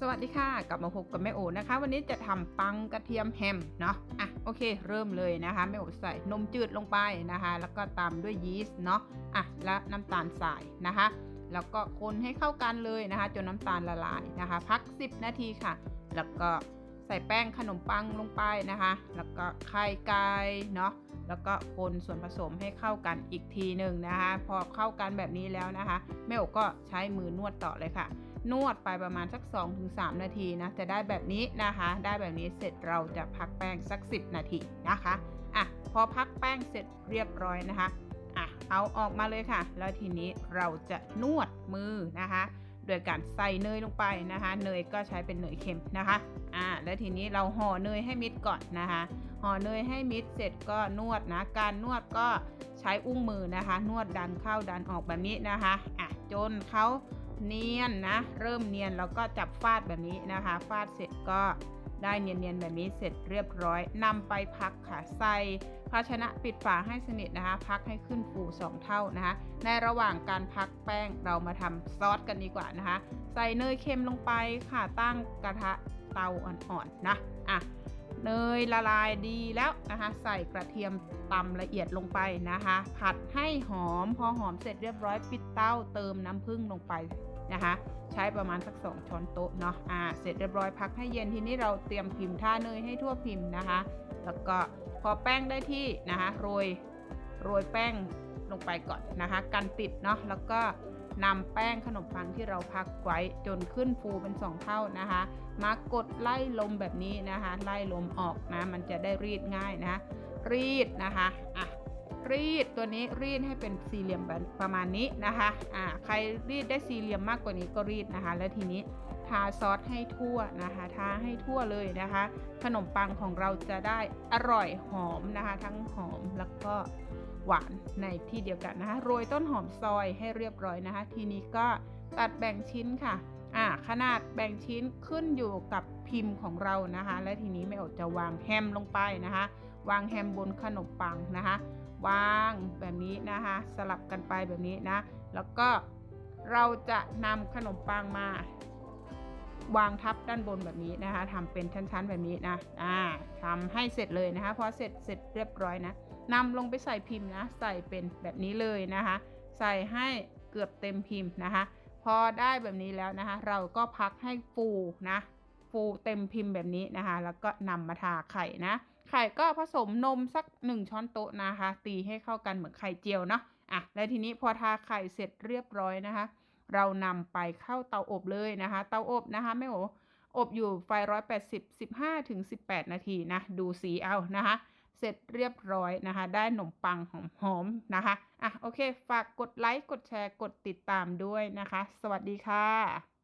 สวัสดีค่ะ กลับมาพบกับแม่โอนะคะ วันนี้จะทำปังกระเทียมแฮมเนาะอะโอเค เริ่มเลยนะคะแม่โอใส่นมจืดลงไปนะคะ แล้วก็ตามด้วยยีสต์เนาะอะและน้ำตาลทรายนะคะ แล้วก็คนให้เข้ากันเลยนะคะ จนน้ำตาลละลายนะคะ พัก 10 นาทีค่ะ แล้วก็ ใส่แป้งขนมปังลงไปนะคะ แล้วก็ไข่ไก่เนาะ แล้วก็คนส่วนผสมให้เข้ากันอีกทีหนึ่งนะคะ พอเข้ากันแบบนี้แล้วนะคะ แม่โอก็ใช้มือนวดต่อเลยค่ะ นวดไปประมาณสัก 2-3 นาทีนะ จะได้แบบนี้นะคะ ได้แบบนี้เสร็จเราจะพักแป้งสัก 10 นาทีนะคะ อะ พอพักแป้งเสร็จเรียบร้อยนะคะ อะ เอาออกมาเลยค่ะ แล้วทีนี้เราจะนวดมือนะคะ โดยการใส่เนยลงไปนะคะ เนยก็ใช้เป็นเนยเค็มนะคะอ่าแล้วทีนี้เราห่อเนยให้มิดก่อนนะคะห่อเนยให้มิดเสร็จก็นวดนะ การนวดก็ใช้อุ้งมือนะคะ นวดดันเข้าดันออกแบบนี้นะคะอะจนเขา เนียนนะ เริ่มเนียนแล้วก็จับฟาดแบบนี้นะคะ ฟาดเสร็จก็ได้เนียนๆแบบนี้เสร็จเรียบร้อยนำไปพักค่ะใส่ภาชนะปิดฝาให้สนิทนะคะ พักให้ขึ้นฟู2เท่านะคะ ในระหว่างการพักแป้งเรามาทำซอสกันดีกว่านะคะ ใส่เนยเค็มลงไปค่ะตั้งกระทะเตาอ่อนๆนะอะ เนยละลายดีแล้วนะคะ ใส่กระเทียมตำละเอียดลงไปนะคะ ผัดให้หอม พอหอมเสร็จเรียบร้อยปิดเตาเติมน้ำผึ้งลงไปนะคะ ใช้ประมาณสัก 2 ช้อนโต๊ะเนาะอ่าเสร็จเรียบร้อยพักให้เย็นทีนี้เราเตรียมพิมพ์ท่าเนยให้ทั่วพิมพ์นะคะ แล้วก็พอแป้งได้ที่นะคะโรยโรยแป้งลงไปก่อนนะคะ กันติดเนาะแล้วก็ นำแป้งขนมปังที่เราพักไว้จนขึ้นฟูเป็น 2 เท่านะคะ มากดไล่ลมแบบนี้นะคะ ไล่ลมออกนะ มันจะได้รีดง่ายนะ รีดนะคะอะรีดตัวนี้รีดให้เป็นสี่เหลี่ยมแบบประมาณนี้นะคะอ่าใครรีดได้สี่เหลี่ยมมากกว่านี้ก็รีดนะคะ แล้วทีนี้ทาซอสให้ทั่วนะคะ ทาให้ทั่วเลยนะคะ ขนมปังของเราจะได้อร่อยหอมนะคะ ทั้งหอมแล้วก็ หวานในที่เดียวกันนะคะโรยต้นหอมซอยให้เรียบร้อยนะคะ ทีนี้ก็ตัดแบ่งชิ้นค่ะอ่าขนาดแบ่งชิ้นขึ้นอยู่กับพิมพ์ของเรานะคะ และทีนี้แม่อดจะวางแฮมลงไปนะคะ วางแฮมบนขนมปังนะคะ วางแบบนี้นะคะ สลับกันไปแบบนี้นะ แล้วก็เราจะนำขนมปังมา วางทับด้านบนแบบนี้นะคะทำเป็นชั้นๆแบบนี้นะอ่าทำให้เสร็จเลยนะคะพอเสร็จเสร็จเรียบร้อยนะนำลงไปใส่พิมพ์นะ ใส่เป็นแบบนี้เลยนะคะ ใส่ให้เกือบเต็มพิมพ์นะคะ พอได้แบบนี้แล้วนะคะ เราก็พักให้ฟูนะ ฟูเต็มพิมพ์แบบนี้นะคะ แล้วก็นำมาทาไข่นะ ไข่ก็ผสมนมสัก 1 ช้อนโต๊ะนะคะ ตีให้เข้ากันเหมือนไข่เจียวเนาะอะแล้วทีนี้พอทาไข่เสร็จเรียบร้อยนะคะ เรานำไปเข้าเตาอบเลยนะคะ เตาอบนะคะแม่โออบอยู่ไฟร้อยแปดสิบสิบห้าถึงสิบแปดนาทีนะดูสีเอานะคะ เสร็จเรียบร้อยนะคะ ได้ขนมปังหอมๆนะคะอะโอเค ฝากกดไลค์กดแชร์กดติดตามด้วยนะคะ สวัสดีค่ะ